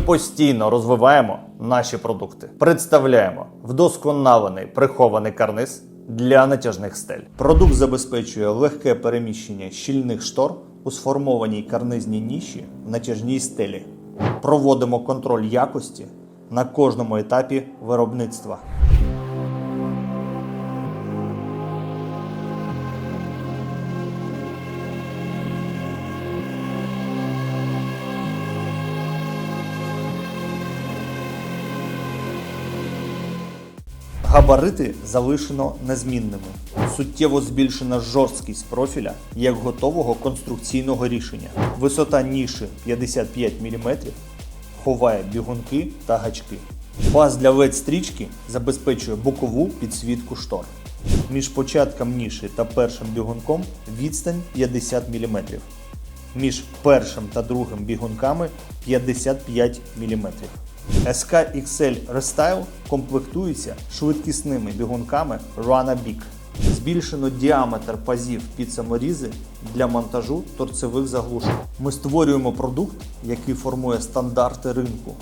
постійно розвиваємо наші продукти. Представляємо вдосконалений прихований карниз для натяжних стель. Продукт забезпечує легке переміщення щільних штор у сформованій карнизній ніші в натяжній стелі. Проводимо контроль якості на кожному етапі виробництва. Габарити залишено незмінними. Суттєво збільшена жорсткість профіля як готового конструкційного рішення. Висота ніші 55 мм ховає бігунки та гачки. Паз для LED-стрічки забезпечує бокову підсвітку штор. Між початком ніші та першим бігунком відстань 50 мм. Між першим та другим бігунками 55 мм. SK XL Restyle комплектується швидкісними бігунками Rana Big. Збільшено діаметр пазів під саморізи для монтажу торцевих заглушок. Ми створюємо продукт, який формує стандарти ринку